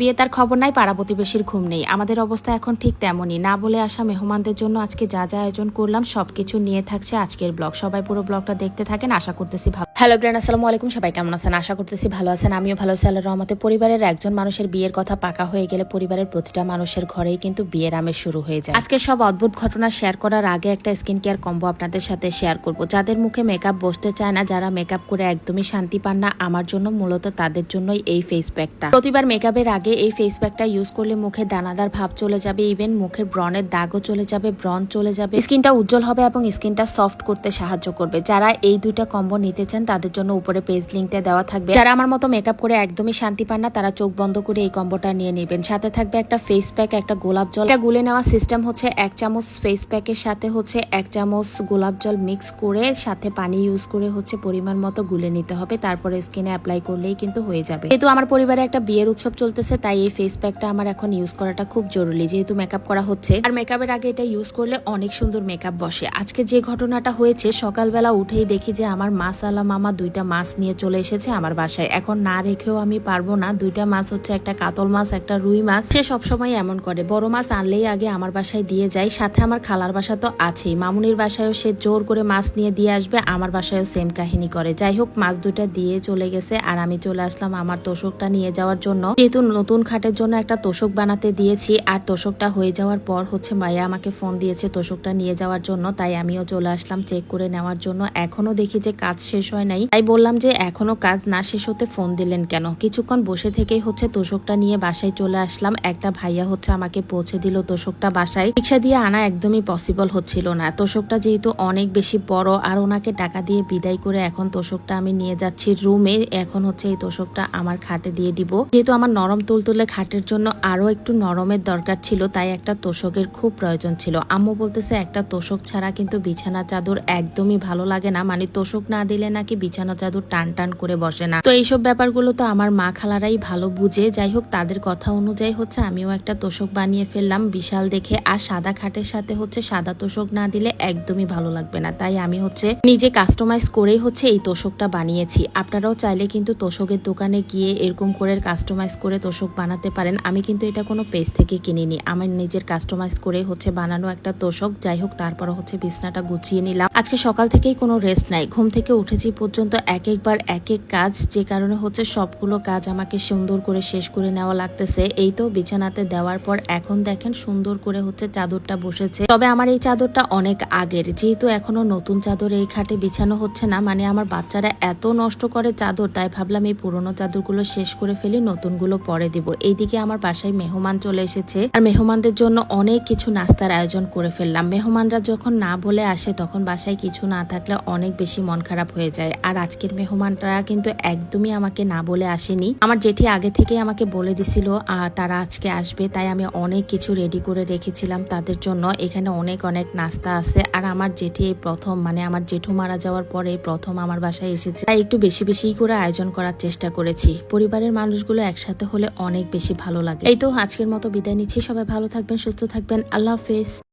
বিয়ে তার খবর নাই, পাড়া প্রতিবেশীর ঘুম নেই। আমাদের অবস্থা এখন ঠিক তেমনই। না বলে আসা মেহমানদের জন্য আজকে যা যা আয়োজন করলাম, সবকিছু নিয়ে থাকছে আজকের ব্লগ। সবাই পুরো ব্লগটা দেখতে থাকেন, আশা করতেছি ভালো হ্যালো গ্র্যান্ড আসসালামু আলাইকুম সবাই কেমন আছেন? আশা করতেছি ভালো আছেন। আমিও ভালো আছি। আল্লাহর রহমতে পরিবারের একজন মানুষের বিয়ের কথা পাকা হয়ে গেলে পরিবারের প্রতিটা মানুষের ঘরেই কিন্তু বিয়ের আমেজ শুরু হয়ে যায়। আজকে সব অদ্ভুত ঘটনা শেয়ার করার আগে একটা স্কিন কেয়ার কম্বো আপনাদের সাথে শেয়ার করব। যাদের মুখে মেকআপ বসতে চায় না, যারা মেকআপ করে একদমই শান্তি পান না, আমার জন্য মূলত তাদের জন্যই এই ফেস প্যাকটা প্রতিবার মেকআপের আগে এই ফেস প্যাকটা ইউজ করলে মুখে দানাদার ভাব চলে যাবে। ইভেন মুখের ব্রনের দাগও চলে যাবে ব্রন চলে যাবে। স্কিনটা উজ্জ্বল হবে এবং স্কিনটা সফট করতে সাহায্য করবে। যারা এই দুইটা কম্বো নিতে চান তাদের জন্য উপরে পেজ লিঙ্কটা দেওয়া থাকবে। যারা আমার মতো মেকআপ করে একদমই শান্তি পান না, তারা চোখ বন্ধ করে এই কম্বোটা নিয়ে নেবেন। সাথে থাকবে একটা ফেস প্যাক একটা গোলাপ জল। এটা গুলে নেওয়া সিস্টেম হচ্ছে এক চামচ ফেস প্যাকের সাথে হচ্ছে এক চামচ গোলাপ জল মিক্স করে, সাথে পানি ইউজ করে হচ্ছে পরিমাণ মতো গুলে নিতে হবে। তারপরে স্কিনে অ্যাপ্লাই করলেই কিন্তু হয়ে যাবে। যেহেতু আমার পরিবারে একটা বিয়ের উৎসব চলতেছে, তাই এই ফেস প্যাকটা আমার এখন ইউজ করাটা খুব জরুরি। যেহেতু মেকআপ করা হচ্ছে, আর মেকআপের আগে এটা ইউজ করলে অনেক সুন্দর মেকআপ বসে। আজকে যে ঘটনাটা হয়েছে, সকালবেলা উঠেই দেখি যে আমার আলা মামা দুইটা মাছ নিয়ে চলে এসেছে আমার বাসায়। এখন না রেখেও আমি পারব না। দুইটা মাছ হচ্ছে একটা কাতল মাছ, একটা রুই মাছ। সে সবসময় এমন করে। বড় মাছ আনলেই আগে আমার বাসায় দিয়ে যায়। সাথে আমার খালার বাসা তো আছেই। মামুনির বাসায়ও সে জোর করে মাছ নিয়ে দিয়ে আসবে। আমার বাসায়ও সেম কাহিনী করে। যাই হোক, মাছ দুটা দিয়ে চলে গেছে আর আমি চলে আসলাম আমার তোষকটা নিয়ে যাওয়ার জন্য। যেহেতু নতুন খাটের জন্য একটা তোষক বানাতে দিয়েছি আর তোষকটা হয়ে যাওয়ার পর হচ্ছে মায়া আমাকে ফোন দিয়েছে তোষকটা নিয়ে যাওয়ার জন্য। তাই আমিও চলে আসলাম চেক করে নেওয়ার জন্য। এখনও দেখি যে কাজ শেষ হয় নাই। তাই বললাম যে এখনও কাজ না শেষ হতে ফোন দিলেন কেন? কিছুক্ষণ বসে থেকেই হচ্ছে তোষকটা নিয়ে বাসায় চলে আসলাম। একটা ভাইয়া হচ্ছে আমাকে পৌঁছে দিল তোষকটা বাসায়। রিক্সা দিয়ে আনা একদমই পসিবল হচ্ছিল না। তোষকটা যেহেতু অনেক বেশি বড়, আর ওনাকে টাকা দিয়ে বিদায় করে এখন তোষকটা আমি নিয়ে যাচ্ছি রুমে। এখন হচ্ছে এই তোষকটা আমার খাটে দিয়ে দিব। যেহেতু আমার নরম তুলতুলে খাটের জন্য আরও একটু নরমের দরকার ছিল, তাই একটা তোষকের খুব প্রয়োজন ছিল। আম্মু বলতেছে, একটা তোষক ছাড়া কিন্তু বিছানা চাদর একদমই ভালো লাগে না। মানে তোষক না দিলে নাকি বিছানা চাদর টান টান করে বসে না। তো এইসব ব্যাপারগুলো তো আমার মা খালারাই ভালো বুঝে। যাই হোক, তাদের কথা অনুযায়ী হচ্ছে আমিও একটা তোষক বানিয়ে ফেললাম। বিশাল দেখে আর সাদা খাটের সাথে হচ্ছে সাদা তোষক না দিলে একদমই ভালো লাগবে না। তাই আমি হচ্ছে নিজে কাস্টমাইজ করেই হচ্ছে এই তোষকটা বানিয়েছি। আপনারাও চাইলে কিন্তু তোষকের দোকানে গিয়ে এরকম করে কাস্টমাইজ করে তোষক বানাতে পারেন। আমি কিন্তু এটা কোনো পেজ থেকে কিনিনি। আমার নিজের কাস্টমাইজ করে হচ্ছে বানানো একটা তোষক। যাই হোক তারপর হচ্ছে বিছনাটা গুছিয়ে নিলাম। আজকে সকাল থেকেই কোনো রেস্ট নাই। ঘুম থেকে উঠেছি পর্যন্ত এক একবার এক এক কাজ, যে কারণে হচ্ছে সবগুলো কাজ আমাকে সুন্দর করে শেষ করে নেওয়া লাগতেছে। এই তো বিছানাতে দেওয়ার পর এখন দেখেন সুন্দর করে হচ্ছে চাদরটা বসেছে। তবে আমার এই চাদরটা অনেক আগের, যেহেতু এখনও নতুন চাদর এই খাটে বিছানো হচ্ছে না মানে আমার বাচ্চারা এত নষ্ট করে চাদর, তাই ভাবলাম এই পুরনো চাদরগুলো শেষ করে ফেলি নতুনগুলো পরে দিব। এইদিকে আমার বাসায় মেহমান চলে এসেছে, আর মেহমানদের জন্য অনেক কিছু নাস্তার আয়োজন করে ফেললাম। মেহমানরা যখন না বলে আসে, তখন বাসায় কিছু না থাকলে অনেক বেশি মন খারাপ হয়ে যায়। আর আজকের মেহমানরা কিন্তু একদমই আমাকে না বলে আসেনি। আমার জেঠি আগে থেকে আমাকে বলে দিছিল তারা আজকে আসবে। তাই আমি অনেক কিছু রেডি করে রেখেছিলাম তাদের জন্য। এখানে অনেক অনেক নাস্তা আছে। আর আমার জেঠি এই প্রথম মানে আমার জেঠু মারা যাওয়ার পরে প্রথম আমার বাসায় এসেছে। তাই একটু বেশি বেশি করে আয়োজন করার চেষ্টা করেছি। পরিবারের মানুষগুলো একসাথে হলে অনেক বেশি ভালো লাগে। এই তো আজকের মতো বিদায় নিচ্ছি। সবাই ভালো থাকবেন, সুস্থ থাকবেন। আল্লাহ হাফেজ।